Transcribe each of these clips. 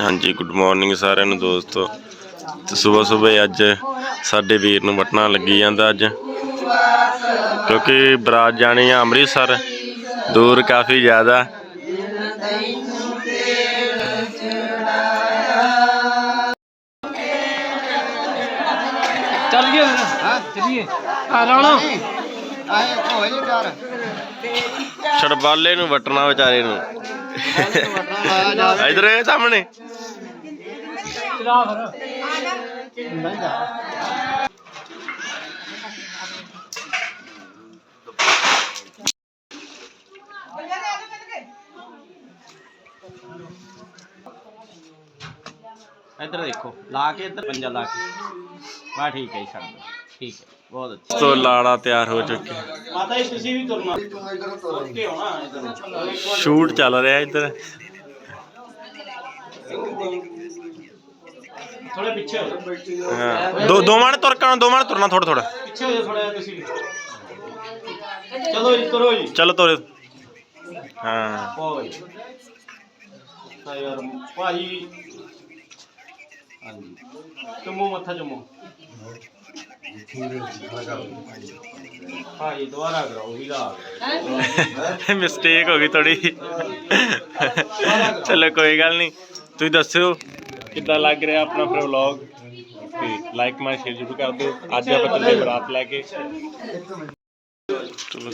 ਹਾਂਜੀ good morning ਸਾਰਿਆਂ ਨੂੰ ਦੋਸਤੋ। ਤੇ ਸਵੇਰ ਸਵੇਰ ਅੱਜ ਸਾਡੇ ਵੀਰ ਨੂੰ ਵਟਣਾ ਲੱਗੀ ਜਾਂਦਾ ਅੱਜ। ਕਿਉਂਕਿ ਬਰਾਤ ਜਾਣੀ ਆ ਅੰਮ੍ਰਿਤਸਰ ਦੂਰ ਕਾਫੀ ਜ਼ਿਆਦਾ। ਚੱਲੀਏ ਹਾਂ ਚੱਲੀਏ। ਆ ਰਾਣਾ ਆਏ ਹੋਏ ਜੀ ਪਿਆਰ ਛੜਬਾਲੇ ਨੂੰ ਵਟਣਾ ਵਿਚਾਰੇ ਨੂੰ। ਇਧਰ ਇਹ ਸਾਹਮਣੇ ਚਲਾ ਫਿਰ ਨਹੀਂ ਜਾ ਇੱਧਰ ਦੇਖੋ, ਲਾ ਕੇ ਇੱਧਰ, ਪੰਜਾ ਲਾ ਕੇ। ਵਾ ਠੀਕ ਹੈ ਜੀ, ਛੱਡ ਠੀਕ ਹੈ। ਬਹੁਤ ਅੱਛਾ। ਤੋਂ ਲਾੜਾ ਤਿਆਰ ਹੋ ਚੁੱਕਿਆ ਮਾਤਾ ਜੀ ਤੁਸੀਂ ਵੀ ਤੁਰਨਾ। ਓਕੇ ਹੋਣਾ ਇੱਧਰ ਸ਼ੂਟ ਚੱਲ ਰਿਹਾ ਇੱਧਰ। ਥੋੜੇ ਪਿੱਛੇ ਹੋ ਦੋ ਦੋ ਮਣ ਤੁਰ ਕੇ ਦੋ ਮਣ ਤੁਰਨਾ ਥੋੜਾ ਥੋੜਾ ਪਿੱਛੇ ਹੋ ਥੋੜਾ ਤੁਸੀਂ ਵੀ। ਚਲੋ ਜੀ ਤੁਰੋ ਜੀ। ਚਲੋ ਤੋਰੇ। ਹਾਂ। ਓਏ ਤਾਂ ਯਾਰ ਭਾਈ। ਹਾਂਜੀ। ਚੁੰਮੋ ਮੱਥਾ ਚੁੰਮੋ। ਭਾਈ ਦੁਬਾਰਾ ਕਰਾਓ ਹੀਰਾ ਮਿਸਟੇਕ ਹੋ? ਗਈ ਥੋੜੀ ਚਲੋ ਕੋਈ ਗੱਲ ਨਹੀਂ। ਤੁਸੀਂ ਦੱਸਿਓ ਕਿੱਦਾਂ ਲੱਗ ਰਿਹਾ ਆਪਣਾ ਫਿਰ ਵਲੌਗ ਤੇ ਲਾਈਕ ਮਾਰ ਸ਼ੇਅਰ ਜ਼ਰੂਰ ਕਰ ਦਿਓ। ਅੱਜ ਆਪਾਂ ਚੱਲੇ ਬਰਾਤ ਲੈ ਕੇ। ਚਲੋ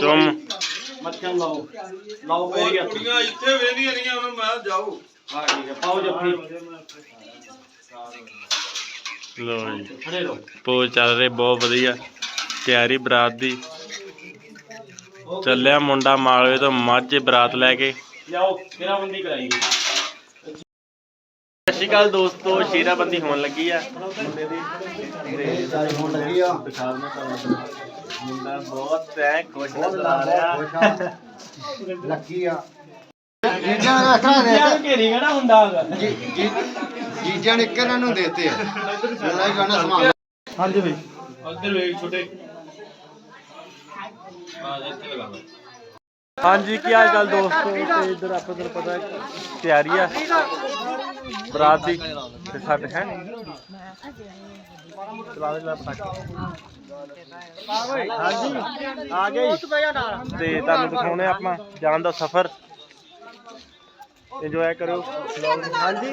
ਚੁੰਮ। ਮੱਥਾ ਲਾਓ। ਲਾਓ ਪੈਰੀ ਹੱਥ। ਇੱਥੇ ਵੇਲੀਆਂ ਰਹੀਆਂ ਉਹਨਾਂ ਮੈਂ ਜਾਓ। ਹਾਂ ਠੀਕ ਹੈ ਪਾਓ ਜੱਫੀ। ਲੋ ਜੀ। ਪੋਜ ਚੱਲ ਰਹੇ ਬਹੁਤ ਵਧੀਆ। ਤਿਆਰੀ ਬਰਾਤ ਦੀ। ਚੱਲਿਆ ਮੁੰਡਾ ਮਾਲਵੇ ਤੋਂ ਮਾਝੇ ਬਰਾਤ ਲੈ ਕੇ। ਲਿਆਓ ਤੇਰਾ ਬੰਦੀ ਕਰਾਈ। ਸਤਿ ਸ਼੍ਰੀ ਅਕਾਲ ਦੋਸਤੋ ਸ਼ੇਰਾਬੰਦੀ ਹੋਣ ਲੱਗੀ ਆ। ਮੁੰਡੇ ਦੀ ਤੇ ਸਾਰੀ ਹੋਣ ਲੱਗੀ ਆ ਮੈਂ ਤੁਹਾਨੂੰ ਮੁੰਡਾ ਬਹੁਤ ਹੈ ਖੁਸ਼ ਨਜ਼ਰ ਆ। ਰਿਹਾ ਲੱਗੀ ਆ। ਨੇ ਰੱਖਣਾ ਦੇ ਯਾਰ ਘੇਰੀ ਕਿਹੜਾ ਹੁੰਦਾ ਹੈਗਾ ਜੀ ਜੀ। ਜੀਜਾਂ ਨੇ ਇੱਕ ਇਹਨਾਂ ਨੂੰ ਦੇਤੇ ਆ। ਹੀ ਗਾਣਾ ਸਮਾਨ ਹਾਂਜੀ ਬਈ। ਉਧਰ ਵੇਖ ਛੋਟੇ। ਆ ਇੱਥੇ ਲਗਾ ਲਓ ਹਾਂਜੀ ਕੀ ਹਾਲ ਚਾਲ ਦੋਸਤੋ? ਤੇ ਇਧਰ ਆਪਾਂ ਨੂੰ ਪਤਾ ਹੈ ਤਿਆਰੀ ਆ। ਬਰਾਤ ਦੀ ਤੇ ਸਾਡੇ ਹੈ ਨਹੀਂ। ਚਲਾ ਦੇ ਲੈ ਪਟਾਕੇ ਹਾਂਜੀ ਆ ਗਏ ਤੇ ਤੁਹਾਨੂੰ ਦਿਖਾਉਣੇ ਆਪਾਂ ਜਾਣ ਦਾ ਸਫ਼ਰ। ਇੰਜੋਏ ਕਰੋ ਹਾਂਜੀ।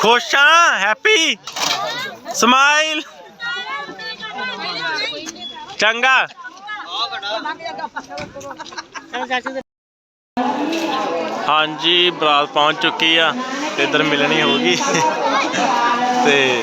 ਖੁਸ਼ ਆ, ਹੈਪੀ। ਸਮਾਈਲ। ਚੰਗਾ। ਹਾਂਜੀ, ਬਰਾਤ ਪਹੁੰਚ ਚੁੱਕੀ ਆ। ਤੇ ਇਧਰ ਮਿਲਣੀ ਹੋਊਗੀ। ਤੇ ਤੇ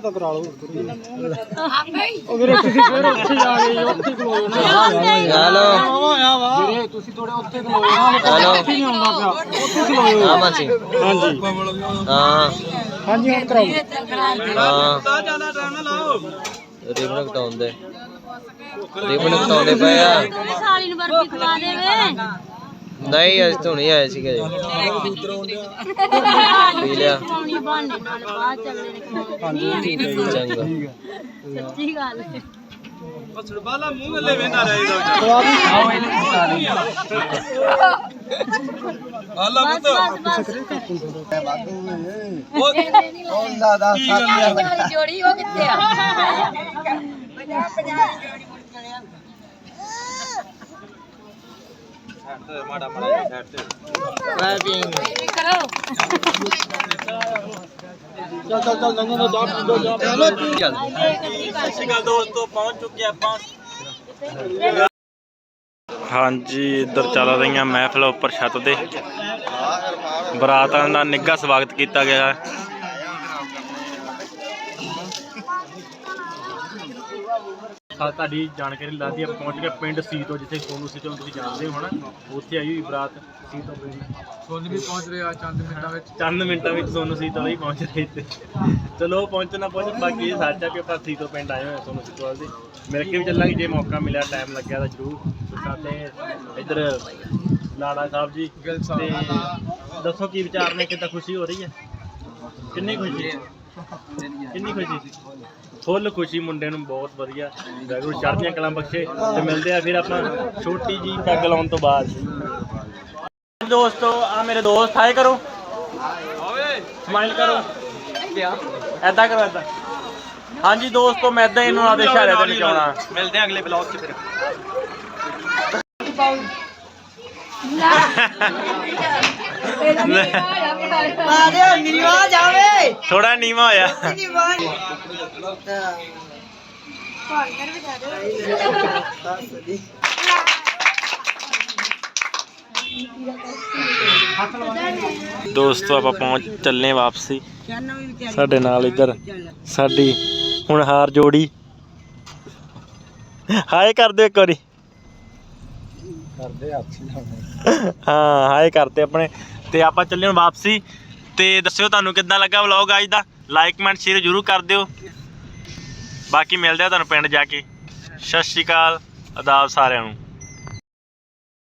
ਮਿੱਠਾ ਤਾਂ ਕਰਾ ਲਓ। ਉਹ ਵੀਰੇ ਤੁਸੀਂ ਫਿਰ ਉੱਥੇ ਜਾ ਗਏ ਉੱਥੇ ਖਲੋਏ ਨਾ ਹੈਲੋ ਆਇਆ ਵਾ ਵੀਰੇ ਤੁਸੀਂ ਥੋੜੇ ਉੱਥੇ ਖਲੋਏ ਨਾ ਹੈਲੋ। ਉੱਥੇ ਨਹੀਂ ਆਉਂਦਾ ਪਿਆ। ਉੱਥੇ ਖਲੋਏ ਹਾਂ ਮਾਸੀ। ਹਾਂਜੀ। ਹਾਂ। ਹਾਂਜੀ ਹੁਣ ਕਰਾਓ। ਹਾਂ ਰਿਬਨ ਕਟਾਉਂਦੇ ਰਿਬਨ ਕਟਾਉਂਦੇ ਪਏ ਆ। ਸਾਲੀ ਨੂੰ ਬਰਫੀ ਖਵਾ ਦੇਵੇ। ਨਹੀਂ ਅੱਜ ਤੋਂ ਨਹੀਂ ਆਏ ਸੀਗੇ ਜੀ। ਪੀ ਲਿਆ। ਪਾਉਣੀ ਬਹਾਨੇ ਨਾਲ ਬਾਅਦ ਚੱਲਦੇ ਨੇ ਖਵਾਉਣੀ ਚੰਗਾ। ਸੱਚੀ ਗੱਲ ਹੈ ਬਾਲਾ ਮੂੰਹ ਗੱਲੇ ਵੇਂਦਾ ਰਹੇਗਾ ਹਾਲਾ ਬਸ ਬਸ ਬਸ ਉਹਦਾ ਦਾ ਜੋੜੀ ਉਹ ਕਿੱਥੇ ਆ? ਮਾੜਾ ਮਾੜਾ ਸਾਈਡ ਤੇ ਕਰੋ ਸਤਿ ਸ਼੍ਰੀ ਅਕਾਲ ਦੋਸਤੋ ਪਹੁੰਚ ਚੁੱਕੇ ਆਪਾਂ ਹਾਂਜੀ, ਇੱਧਰ ਚੱਲ ਰਹੀਆਂ ਮਹਿਫਲ ਉੱਪਰ ਛੱਤ ਤੇ ਬਰਾਤਾਂ ਦਾ ਨਿੱਘਾ ਸਵਾਗਤ ਕੀਤਾ ਗਿਆ। ਹੈ ਸਾ ਤੁਹਾਡੀ ਜਾਣਕਾਰੀ ਲਾਦੀ ਆਪਾਂ ਪਹੁੰਚ ਗਏ ਪਿੰਡ ਸੀਤੋ ਜਿੱਥੇ ਸੋਨੂ ਸੀਤੋ ਨੂੰ ਤੁਸੀਂ ਜਾਣਦੇ ਹੋ ਹਨਾ? ਉੱਥੇ ਆਈ ਹੋਈ ਬਰਾਤ ਸੀਤੋ ਪਿੰਡ ਸੋਨੂ ਵੀ ਪਹੁੰਚ ਰਿਹਾ ਚੰਦ ਮਿੰਟਾਂ ਵਿੱਚ। ਚੰਦ ਮਿੰਟਾਂ ਵਿੱਚ ਸੋਨੂ ਸੀਤੋ ਲਈ ਪਹੁੰਚ ਰਹੇ ਤੇ। ਚਲੋ ਪਹੁੰਚਣਾ ਪਹੁੰਚ ਬਾਕੀ ਇਹ ਸੱਚ ਆ ਕਿ ਆਪਾਂ ਸੀਤੋ ਪਿੰਡ ਆਏ ਹੋਏ ਹਾਂ ਸੋਨੂ ਸੀਤੋ ਵਾਲ ਦੇ। ਮਿਲ ਕੇ ਵੀ ਚੱਲਾਂਗੇ ਜੇ ਮੌਕਾ ਮਿਲਿਆ ਟਾਈਮ ਲੱਗਿਆ ਤਾਂ ਜ਼ਰੂਰ। ਸਾਡੇ ਇੱਧਰ ਲਾੜਾ ਸਾਹਿਬ ਜੀ ਤੇ ਦੱਸੋ ਕੀ ਵਿਚਾਰ ਨੇ ਕਿੱਦਾਂ ਖੁਸ਼ੀ ਹੋ ਰਹੀ ਹੈ? ਕਿੰਨੀ ਖੁਸ਼ੀ ਕਿੰਨੀ ਖੁਸ਼ੀ ਫੁੱਲ ਖੁਸ਼ੀ ਮੁੰਡੇ ਨੂੰ ਬਹੁਤ ਵਧੀਆ। ਵਾਹਿਗੁਰੂ ਚੜ੍ਹਦੀਆਂ ਕਲਾਂ ਬਖਸ਼ੇ ਤੇ ਮਿਲਦੇ ਆ ਫਿਰ ਆਪਾਂ ਛੋਟੀ ਜੀ ਪੈਗ ਲਾਉਣ ਤੋਂ ਬਾਅਦ। ਦੋਸਤੋ ਆ ਮੇਰੇ ਦੋਸਤ ਆਏ ਕਰੋ। ਸਮਾਈਲ ਕਰੋ। ਐਦਾਂ ਕਰੋ ਐਦਾਂ ਹਾਂਜੀ ਦੋਸਤੋ ਮੈਂ ਐਦਾਂ ਇਹਨੂੰ ਆਦੇ ਇਸ਼ਾਰੇ ਤੇ ਨਚਾਉਣਾ ਮਿਲਦੇ ਆ ਅਗਲੇ ਬਲੌਗ 'ਚ ਫਿਰ। ਥੋੜਾ ਨੀਵਾ ਹੋਇਆ। ਦੋਸਤੋ ਆਪਾਂ ਪਹੁੰਚ ਚੱਲੇ ਵਾਪਸੀ। ਸਾਡੇ ਨਾਲ ਇੱਧਰ ਸਾਡੀ ਹੁਣ ਹਾਰ ਜੋੜੀ। ਹਾਏ ਕਰ ਦਿਓ ਇੱਕ ਵਾਰੀ। ਕਰਦੇ ਹਾਂ। ਹਾਏ ਕਰਦੇ ਆਪਣੇ। ਤੇ ਆਪਾਂ ਚੱਲੇ ਹੁਣ ਵਾਪਸੀ। ਤੇ ਦੱਸਿਓ ਤੁਹਾਨੂੰ ਕਿੱਦਾਂ ਲੱਗਾ ਵਲੌਗ ਅੱਜ ਦਾ? ਲਾਈਕ ਕਮੈਂਟ ਸ਼ੇਅਰ ਜਰੂਰ ਕਰ ਦਿਓ। ਬਾਕੀ ਮਿਲਦੇ ਆ ਤੁਹਾਨੂੰ ਪਿੰਡ ਜਾ ਕੇ। ਸਤਿ ਸ਼੍ਰੀ ਅਕਾਲ। ਆਦਾਬ ਸਾਰਿਆਂ ਨੂੰ।